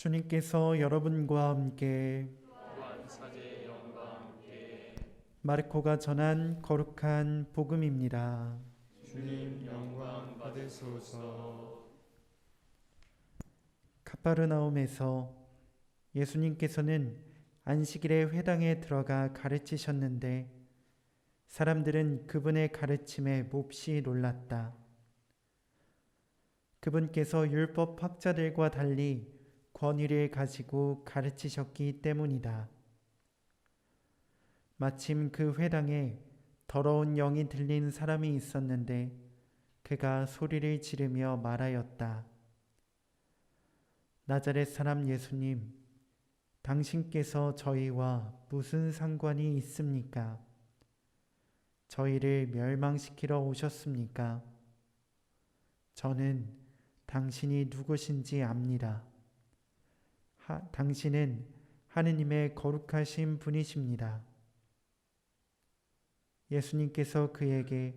주님께서 여러분과 함께 마르코가 전한 거룩한 복음입니다. 주님 영광 받으소서. 카파르나움에서 예수님께서는 안식일에 회당에 들어가 가르치셨는데 사람들은 그분의 가르침에 몹시 놀랐다. 그분께서 율법 학자들과 달리 권위를 가지고 가르치셨기 때문이다. 마침 그 회당에 더러운 영이 들린 사람이 있었는데 그가 소리를 지르며 말하였다. 나자렛 사람 예수님, 당신께서 저희와 무슨 상관이 있습니까? 저희를 멸망시키러 오셨습니까? 저는 당신이 누구신지 압니다. 하, 당신은 하느님의 거룩하신 분이십니다. 예수님께서 그에게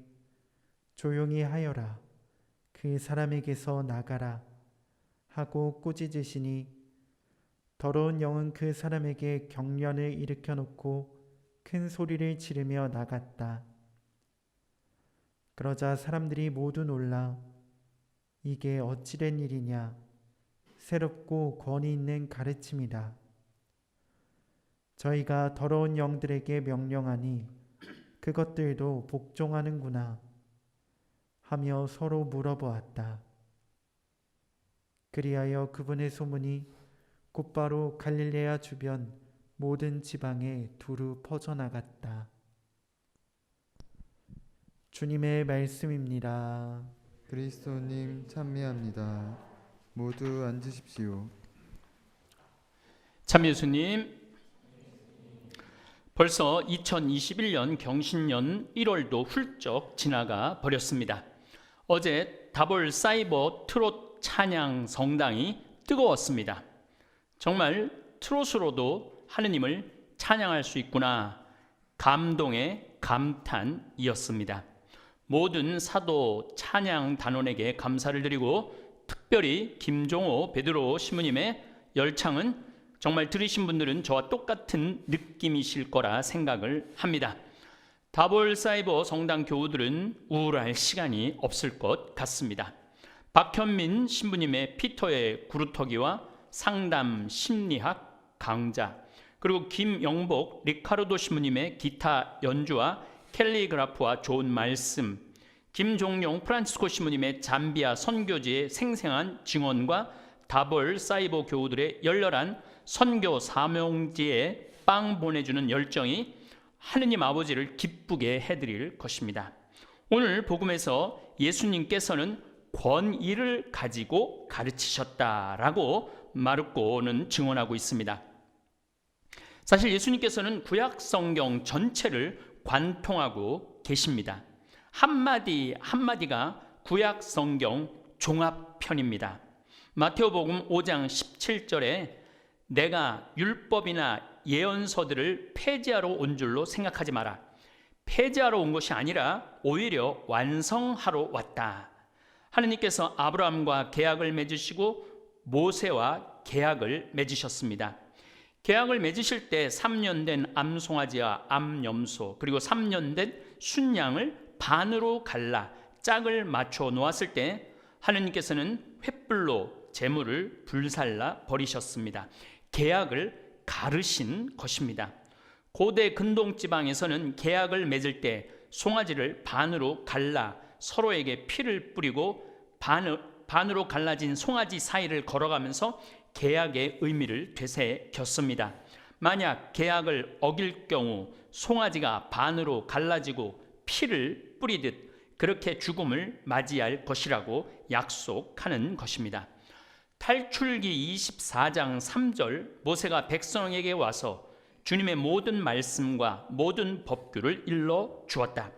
조용히 하여라. 그 사람에게서 나가라. 하고 꾸짖으시니 더러운 영은 그 사람에게 경련을 일으켜 놓고 큰 소리를 지르며 나갔다. 그러자 사람들이 모두 놀라 이게 어찌된 일이냐 새롭고 권위 있는 가르침이다. 저희가 더러운 영들에게 명령하니 그것들도 복종하는구나 하며 서로 물어보았다. 그리하여 그분의 소문이 곧바로 갈릴레아 주변 모든 지방에 두루 퍼져나갔다. 주님의 말씀입니다. 그리스도님 찬미합니다. 모두 앉으십시오. 참 예수님 벌써 2021년 경신년 1월도 훌쩍 지나가 버렸습니다. 어제 다볼 사이버 트롯 찬양 성당이 뜨거웠습니다. 정말 트롯으로도 하느님을 찬양할 수 있구나 감동의 감탄이었습니다. 모든 사도 찬양 단원에게 감사를 드리고 특별히 김종호 베드로 신부님의 열창은 정말 들으신 분들은 저와 똑같은 느낌이실 거라 생각을 합니다. 다볼 사이버 성당 교우들은 우울할 시간이 없을 것 같습니다. 박현민 신부님의 피터의 구루터기와 상담 심리학 강좌, 그리고 김영복 리카르도 신부님의 기타 연주와 캘리그라프와 좋은 말씀, 김종용 프란치스코 신부님의 잠비아 선교지의 생생한 증언과 다볼 사이버 교우들의 열렬한 선교 사명지에 빵 보내주는 열정이 하느님 아버지를 기쁘게 해드릴 것입니다. 오늘 복음에서 예수님께서는 권위를 가지고 가르치셨다라고 마르코는 증언하고 있습니다. 사실 예수님께서는 구약 성경 전체를 관통하고 계십니다. 한마디 한마디가 구약 성경 종합편입니다. 마테오복음 5장 17절에 내가 율법이나 예언서들을 폐지하러 온 줄로 생각하지 마라. 폐지하러 온 것이 아니라 오히려 완성하러 왔다. 하느님께서 아브라함과 계약을 맺으시고 모세와 계약을 맺으셨습니다. 계약을 맺으실 때 3년 된 암송아지와 암염소 그리고 3년 된 순양을 반으로 갈라 짝을 맞춰 놓았을 때 하느님께서는 횃불로 재물을 불살라 버리셨습니다. 계약을 가르신 것입니다. 고대 근동 지방에서는 계약을 맺을 때 송아지를 반으로 갈라 서로에게 피를 뿌리고 반, 반으로 갈라진 송아지 사이를 걸어가면서 계약의 의미를 되새겼습니다. 만약 계약을 어길 경우 송아지가 반으로 갈라지고 피를 뿌리듯 그렇게 죽음을 맞이할 것이라고 약속하는 것입니다. 탈출기 24장 3절 모세가 백성에게 와서 주님의 모든 말씀과 모든 법규를 일러 주었다.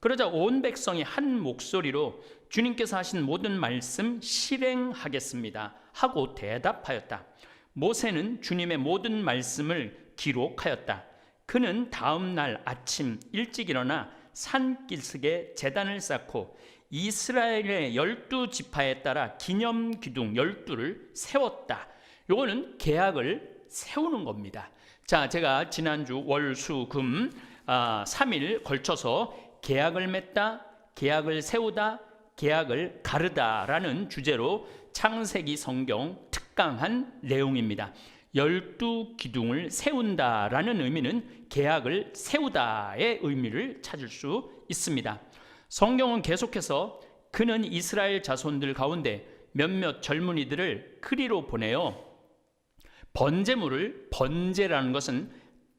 그러자 온 백성이 한 목소리로 주님께서 하신 모든 말씀 실행하겠습니다. 하고 대답하였다. 모세는 주님의 모든 말씀을 기록하였다. 그는 다음 날 아침 일찍 일어나 산길석에 재단을 쌓고 이스라엘의 열두 지파에 따라 기념 기둥 열두를 세웠다. 요거는 계약을 세우는 겁니다. 자, 제가 지난주 월, 수, 금 아, 3일 걸쳐서 계약을 맺다, 계약을 세우다, 계약을 가르다라는 주제로 창세기 성경 특강한 내용입니다. 열두 기둥을 세운다라는 의미는 계약을 세우다의 의미를 찾을 수 있습니다. 성경은 계속해서 그는 이스라엘 자손들 가운데 몇몇 젊은이들을 크리로 보내어 번제물을 번제라는 것은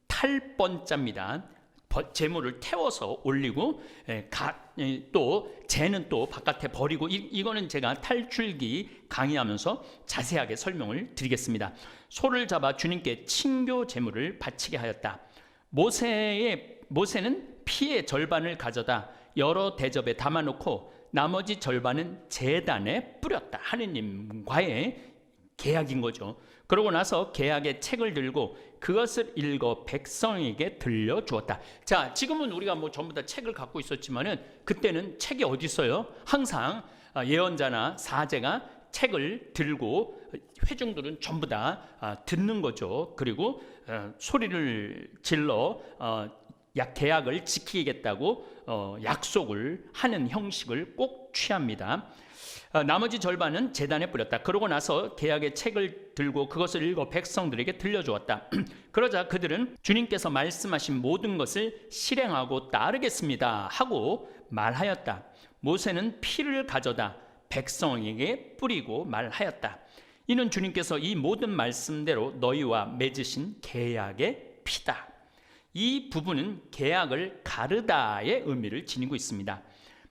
탈번자입니다. 버- 재물을 태워서 올리고 에, 가- 에, 또 재는 또 바깥에 버리고 이, 이거는 제가 탈출기 강의하면서 자세하게 설명을 드리겠습니다. 소를 잡아 주님께 친교 제물을 바치게 하였다. 모세의 모세는 피의 절반을 가져다 여러 대접에 담아놓고 나머지 절반은 제단에 뿌렸다. 하느님과의 계약인 거죠. 그러고 나서 계약의 책을 들고 그것을 읽어 백성에게 들려 주었다. 자, 지금은 우리가 뭐 전부 다 책을 갖고 있었지만은 그때는 책이 어디 있어요? 항상 아, 예언자나 사제가 책을 들고 회중들은 전부 다 아, 듣는 거죠. 그리고 어, 소리를 질러 어, 약 계약을 지키겠다고 어, 약속을 하는 형식을 꼭 취합니다. 어, 나머지 절반은 재단에 뿌렸다. 그러고 나서 계약의 책을 들고 그것을 읽어 백성들에게 들려주었다. 그러자 그들은 주님께서 말씀하신 모든 것을 실행하고 따르겠습니다. 하고 말하였다. 모세는 피를 가져다 백성에게 뿌리고 말하였다. 이는 주님께서 이 모든 말씀대로 너희와 맺으신 계약의 피다. 이 부분은 계약을 가르다의 의미를 지니고 있습니다.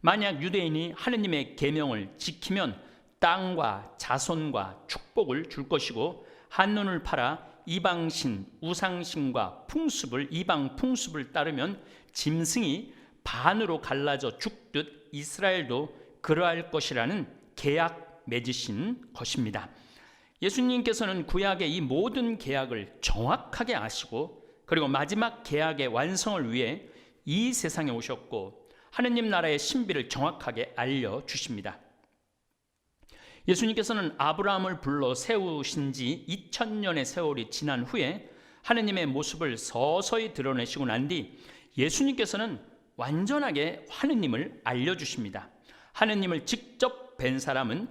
만약 유대인이 하느님의 계명을 지키면 땅과 자손과 축복을 줄 것이고 한눈을 팔아 이방신 우상신과 풍습을 이방 풍습을 따르면 짐승이 반으로 갈라져 죽듯 이스라엘도 그러할 것이라는 계약 맺으신 것입니다. 예수님께서는 구약의 이 모든 계약을 정확하게 아시고 그리고 마지막 계약의 완성을 위해 이 세상에 오셨고 하느님 나라의 신비를 정확하게 알려 주십니다. 예수님께서는 아브라함을 불러 세우신 지 2000년의 세월이 지난 후에 하느님의 모습을 서서히 드러내시고 난 뒤 예수님께서는 완전하게 하느님을 알려 주십니다. 하느님을 직접 뵌 사람은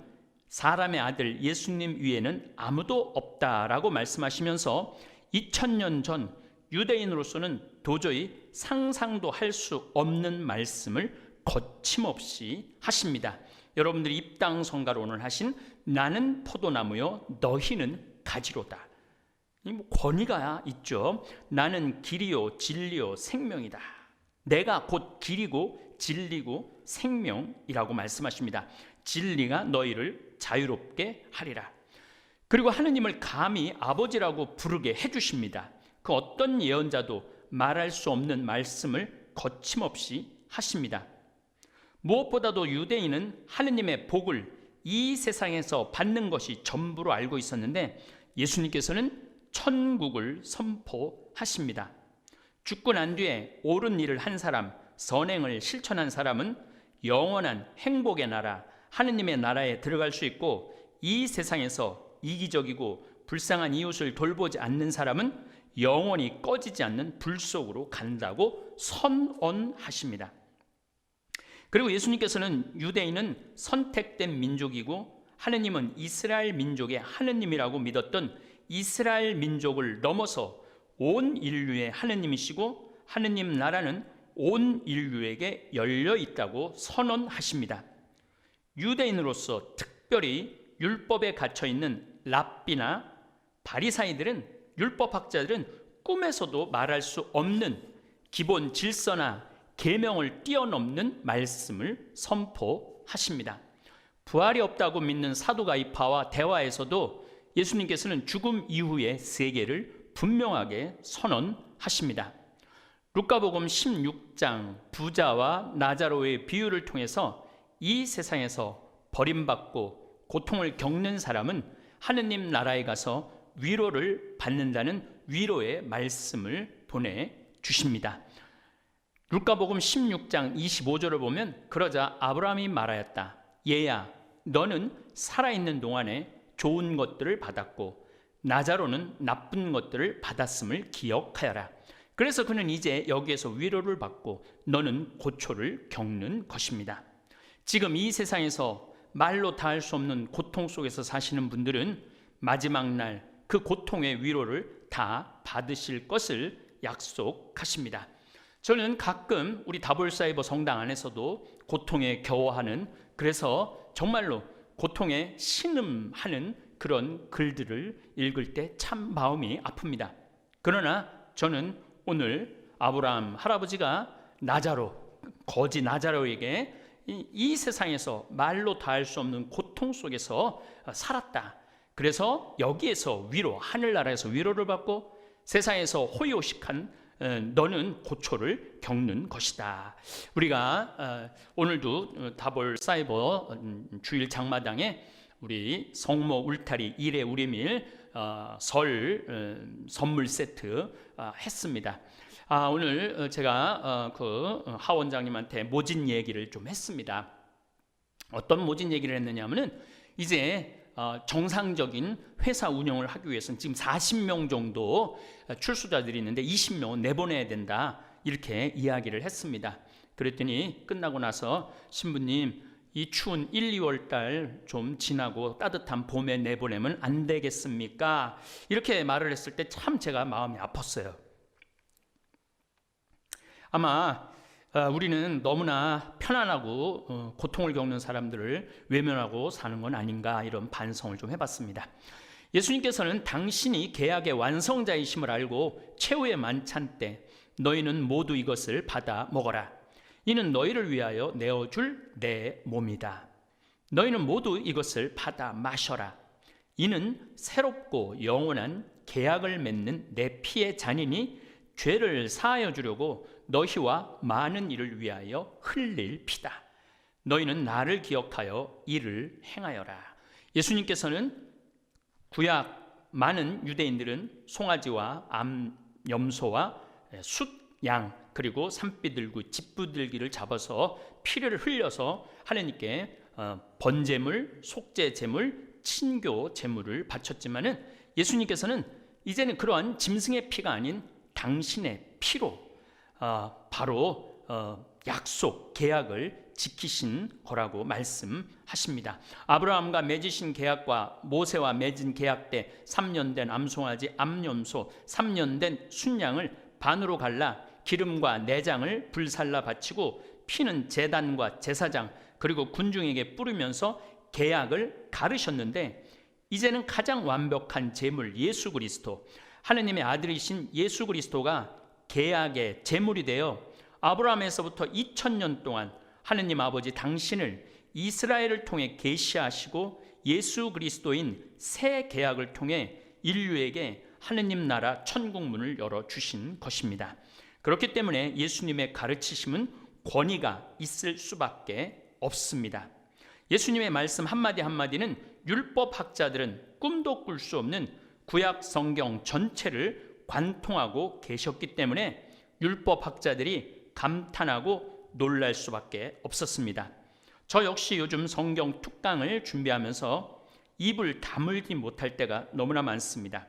사람의 아들 예수님 위에는 아무도 없다라고 말씀하시면서 2000년 전 유대인으로서는 도저히 상상도 할 수 없는 말씀을 거침없이 하십니다. 여러분들이 입당 성가론을 하신 나는 포도나무요 너희는 가지로다. 이뭐 권위가 있죠. 나는 길이요 진리요 생명이다. 내가 곧 길이고 진리고 생명이라고 말씀하십니다. 진리가 너희를 자유롭게 하리라. 그리고 하느님을 감히 아버지라고 부르게 해주십니다. 그 어떤 예언자도 말할 수 없는 말씀을 거침없이 하십니다. 무엇보다도 유대인은 하느님의 복을 이 세상에서 받는 것이 전부로 알고 있었는데 예수님께서는 천국을 선포하십니다. 죽고 난 뒤에 옳은 일을 한 사람, 선행을 실천한 사람은 영원한 행복의 나라, 하느님의 나라에 들어갈 수 있고 이 세상에서 이기적이고 불쌍한 이웃을 돌보지 않는 사람은 영원히 꺼지지 않는 불 속으로 간다고 선언하십니다. 그리고 예수님께서는 유대인은 선택된 민족이고 하느님은 이스라엘 민족의 하느님이라고 믿었던 이스라엘 민족을 넘어서 온 인류의 하느님이시고 하느님 나라는 온 인류에게 열려 있다고 선언하십니다. 유대인으로서 특별히 율법에 갇혀 있는 랍비나 바리사이들은 율법학자들은 꿈에서도 말할 수 없는 기본 질서나 계명을 뛰어넘는 말씀을 선포하십니다. 부활이 없다고 믿는 사두가이파와 대화에서도 예수님께서는 죽음 이후의 세계를 분명하게 선언하십니다. 루카복음 16장 부자와 나자로의 비유를 통해서 이 세상에서 버림받고 고통을 겪는 사람은 하느님 나라에 가서 위로를 받는다는 위로의 말씀을 보내 주십니다. 루카복음 16장 25절을 보면 그러자 아브라함이 말하였다. 얘야, 너는 살아있는 동안에 좋은 것들을 받았고 나자로는 나쁜 것들을 받았음을 기억하여라. 그래서 그는 이제 여기에서 위로를 받고 너는 고초를 겪는 것입니다. 지금 이 세상에서 말로 다 할 수 없는 고통 속에서 사시는 분들은 마지막 날 그 고통의 위로를 다 받으실 것을 약속하십니다. 저는 가끔 우리 다볼사이버 성당 안에서도 고통에 겨워하는 그래서 정말로 고통에 신음하는 그런 글들을 읽을 때 참 마음이 아픕니다. 그러나 저는 오늘 아브라함 할아버지가 나자로 거지 나자로에게 이, 이 세상에서 말로 다 할 수 없는 고통 속에서 살았다. 그래서 여기에서 위로 하늘나라에서 위로를 받고 세상에서 호요식한 어, 너는 고초를 겪는 것이다. 우리가 어, 오늘도 어, 다볼 사이버 음, 주일 장마당에 우리 성모 울타리 일의 우리밀 어, 설 어, 선물 세트 어, 했습니다. 아, 오늘 어, 제가 어, 그 어, 하 원장님한테 모진 얘기를 좀 했습니다. 어떤 모진 얘기를 했느냐면은 이제 어, 정상적인 회사 운영을 하기 위해서는 지금 40명 정도 출소자들이 있는데 20명은 내보내야 된다 이렇게 이야기를 했습니다. 그랬더니 끝나고 나서 신부님 이 추운 1, 2월 달 좀 지나고 따뜻한 봄에 내보내면 안 되겠습니까? 이렇게 말을 했을 때 참 제가 마음이 아팠어요. 아마 어, 우리는 너무나 편안하고 어, 고통을 겪는 사람들을 외면하고 사는 건 아닌가 이런 반성을 좀 해봤습니다. 예수님께서는 당신이 계약의 완성자이심을 알고 최후의 만찬 때 너희는 모두 이것을 받아 먹어라. 이는 너희를 위하여 내어줄 내 몸이다. 너희는 모두 이것을 받아 마셔라. 이는 새롭고 영원한 계약을 맺는 내 피의 잔이니 죄를 사하여 주려고 너희와 많은 이를 위하여 흘릴 피다. 너희는 나를 기억하여 이를 행하여라. 예수님께서는 구약 많은 유대인들은 송아지와 암 염소와 숫, 양 그리고 산비들고 집부들기를 잡아서 피를 흘려서 하나님께 어, 번제물, 속죄제물, 친교 제물을 바쳤지만은 예수님께서는 이제는 그러한 짐승의 피가 아닌 당신의 피로 어, 바로 어, 약속 계약을 지키신 거라고 말씀하십니다. 아브라함과 맺으신 계약과 모세와 맺은 계약 때 3년 된 암송아지 암염소 3년 된 순양을 반으로 갈라 기름과 내장을 불살라 바치고 피는 제단과 제사장 그리고 군중에게 뿌리면서 계약을 가르셨는데 이제는 가장 완벽한 제물 예수 그리스도 하느님의 아들이신 예수 그리스도가 계약의 제물이 되어 아브라함에서부터 2000년 동안 하느님 아버지 당신을 이스라엘을 통해 계시하시고 예수 그리스도인 새 계약을 통해 인류에게 하느님 나라 천국 문을 열어 주신 것입니다. 그렇기 때문에 예수님의 가르치심은 권위가 있을 수밖에 없습니다. 예수님의 말씀 한마디 한마디는 율법 학자들은 꿈도 꿀 수 없는 구약 성경 전체를 관통하고 계셨기 때문에 율법 학자들이 감탄하고 놀랄 수밖에 없었습니다. 저 역시 요즘 성경 특강을 준비하면서 입을 다물지 못할 때가 너무나 많습니다.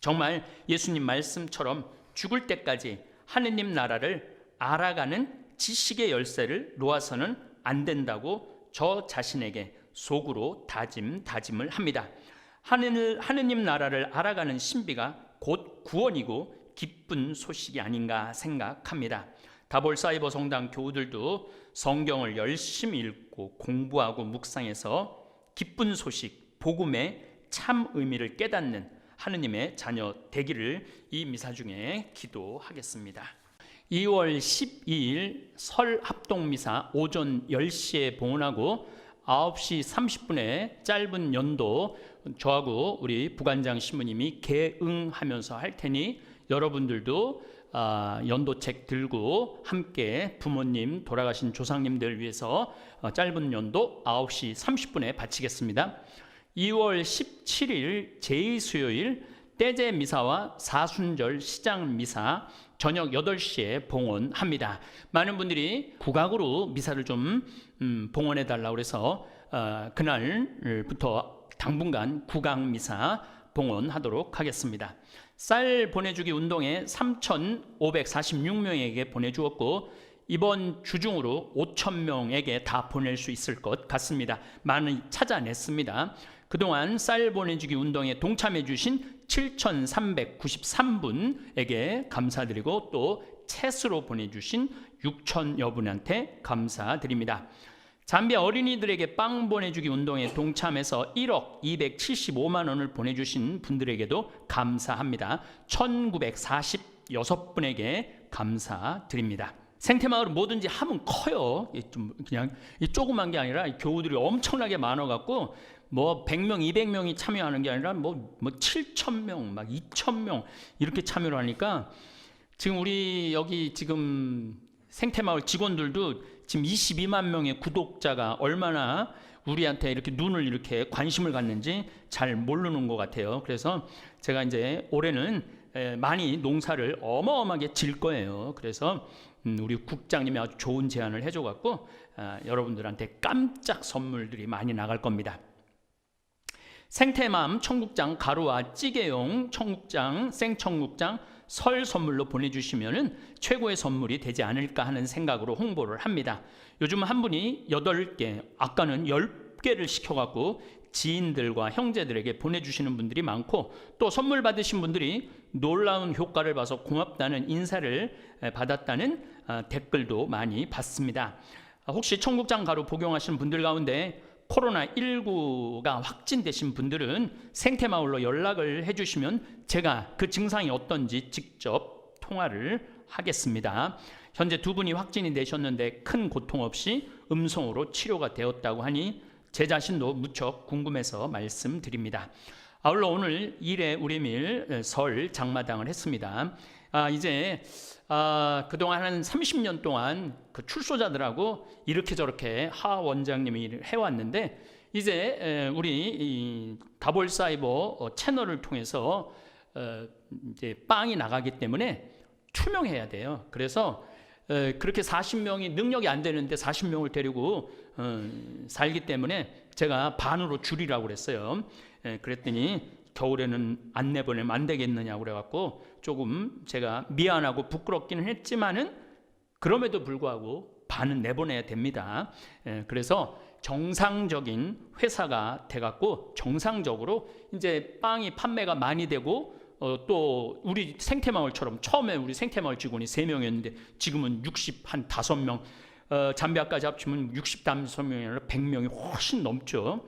정말 예수님 말씀처럼 죽을 때까지 하느님 나라를 알아가는 지식의 열쇠를 놓아서는 안 된다고 저 자신에게 속으로 다짐 다짐을 합니다. 하늘 하느님 나라를 알아가는 신비가 곧 구원이고 기쁜 소식이 아닌가 생각합니다. 다볼 사이버 성당 교우들도 성경을 열심히 읽고 공부하고 묵상해서 기쁜 소식, 복음의 참 의미를 깨닫는 하느님의 자녀 되기를 이 미사 중에 기도하겠습니다. 2월 12일 설 합동 미사 오전 10시에 봉헌하고 9시 30분에 짧은 연도 저하고 우리 부관장 신부님이 개응하면서 할 테니 여러분들도 아, 연도책 들고 함께 부모님 돌아가신 조상님들 위해서 어, 짧은 연도 9시 30분에 바치겠습니다. 2월 17일 제2수요일 떼제 미사와 사순절 시장 미사 저녁 8시에 봉헌합니다. 많은 분들이 국악으로 미사를 좀 음, 봉헌해 달라고 그래서 어, 그날부터 당분간 국악 미사 봉헌하도록 하겠습니다. 쌀 보내주기 운동에 3,546명에게 보내주었고 이번 주 중으로 5천 명에게 다 보낼 수 있을 것 같습니다. 많이 찾아냈습니다. 그동안 쌀 보내주기 운동에 동참해 주신 7,393분에게 감사드리고 또 채수로 보내주신 6천여 분한테 감사드립니다. 잠비아 어린이들에게 빵 보내주기 운동에 동참해서 1억 275만 원을 보내주신 분들에게도 감사합니다. 1946분에게 감사드립니다. 생태마을은 뭐든지 하면 커요. 이좀 그냥 이 조그만 게 아니라 이 교우들이 엄청나게 많아갖고 뭐 100명, 200명이 참여하는 게 아니라 뭐, 뭐 7,000명, 막 2,000명 이렇게 참여를 하니까 지금 우리 여기 지금 생태마을 직원들도 지금 22만 명의 구독자가 얼마나 우리한테 이렇게 눈을 이렇게 관심을 갖는지 잘 모르는 것 같아요. 그래서 제가 이제 올해는 에, 많이 농사를 어마어마하게 질 거예요. 그래서 음, 우리 국장님이 아주 좋은 제안을 해줘갖고 아, 여러분들한테 깜짝 선물들이 많이 나갈 겁니다. 생태맘 청국장 가루와 찌개용 청국장 생청국장 설 선물로 보내주시면은 최고의 선물이 되지 않을까 하는 생각으로 홍보를 합니다. 요즘 한 분이 8개, 아까는 10개를 시켜갖고 지인들과 형제들에게 보내주시는 분들이 많고 또 선물 받으신 분들이 놀라운 효과를 봐서 고맙다는 인사를 에, 받았다는 아, 댓글도 많이 받습니다. 아, 혹시 청국장 가루 복용하시는 분들 가운데 코로나19가 확진되신 분들은 생태마을로 연락을 해주시면 제가 그 증상이 어떤지 직접 통화를 하겠습니다. 현재 두 분이 확진이 되셨는데 큰 고통 없이 음성으로 치료가 되었다고 하니 제 자신도 무척 궁금해서 말씀드립니다. 아울러 오늘 일의 우리밀 설 장마당을 했습니다. 아, 이제 아, 그동안 한 30년 동안 그 출소자들하고 이렇게 저렇게 하 원장님이 해왔는데 이제 에, 우리 이 다볼 사이버 어, 채널을 통해서 어, 이제 빵이 나가기 때문에 투명해야 돼요. 그래서 에, 그렇게 40명이 능력이 안 되는데 40명을 데리고 어, 살기 때문에 제가 반으로 줄이라고 그랬어요. 에, 그랬더니 겨울에는 안 내보내면 안 되겠느냐고 그래갖고 조금 제가 미안하고 부끄럽기는 했지만은 그럼에도 불구하고 반은 내보내야 됩니다. 에, 그래서 정상적인 회사가 돼갖고 정상적으로 이제 빵이 판매가 많이 되고 어, 또 우리 생태마을처럼 처음에 우리 생태마을 직원이 3명이었는데 지금은 60 한 5명 어, 잠비아까지 합치면 65명이 아니라 100명이 훨씬 넘죠.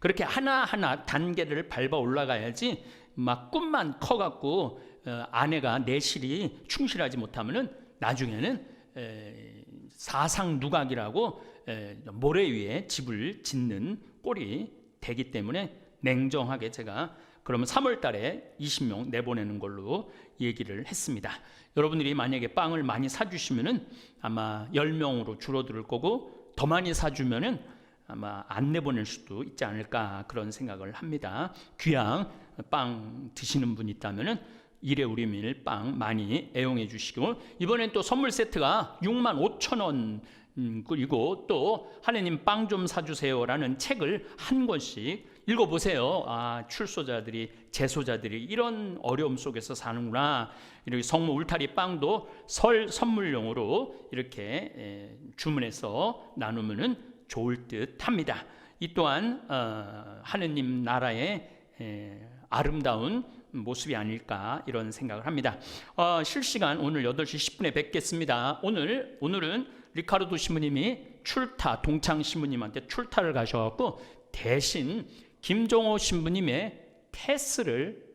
그렇게 하나하나 단계를 밟아 올라가야지 막 꿈만 커갖고 어, 아내가 내실이 충실하지 못하면은 나중에는 에, 사상 누각이라고 에, 모래 위에 집을 짓는 꼴이 되기 때문에 냉정하게 제가 그러면 3월 달에 20명 내보내는 걸로 얘기를 했습니다. 여러분들이 만약에 빵을 많이 사주시면은 아마 10명으로 줄어들 거고 더 많이 사주면은 아마 안 내보낼 수도 있지 않을까 그런 생각을 합니다. 귀양 빵 드시는 분 있다면은 일에 우리밀 빵 많이 애용해 주시고 이번엔 또 선물 세트가 6만 5천 원 음, 그리고 또 하느님 빵 좀 사주세요라는 책을 한 권씩 읽어보세요. 아 출소자들이 재소자들이 이런 어려움 속에서 사는구나. 이렇게 성모 울타리 빵도 설 선물용으로 이렇게 에, 주문해서 나누면은 좋을 듯합니다. 이 또한 어, 하느님 나라의 에, 아름다운 모습이 아닐까 이런 생각을 합니다. 어, 실시간 오늘 8시 10분에 뵙겠습니다. 오늘 오늘은 리카르도 신부님이 출타 동창 신부님한테 출타를 가셔갖고 대신 김종호 신부님의 테스를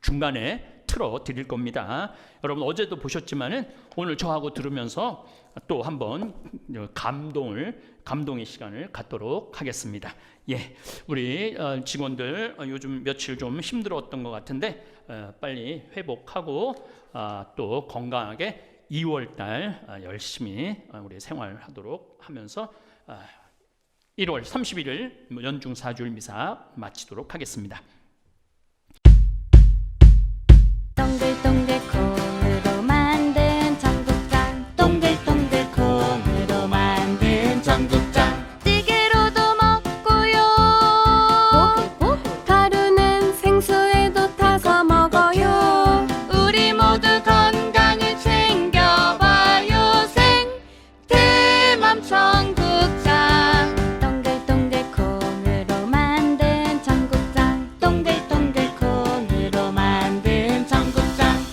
중간에 틀어 드릴 겁니다. 여러분 어제도 보셨지만은 오늘 저하고 들으면서 또 한번 감동을 감동의 시간을 갖도록 하겠습니다. 예, 우리 어, 직원들 어, 요즘 며칠 좀 힘들었던 것 같은데 어, 빨리 회복하고 아, 또 건강하게 2월달 아, 열심히 우리 생활하도록 하면서 아, 1월 31일 연중 4주일 미사 마치도록 하겠습니다. 동글동글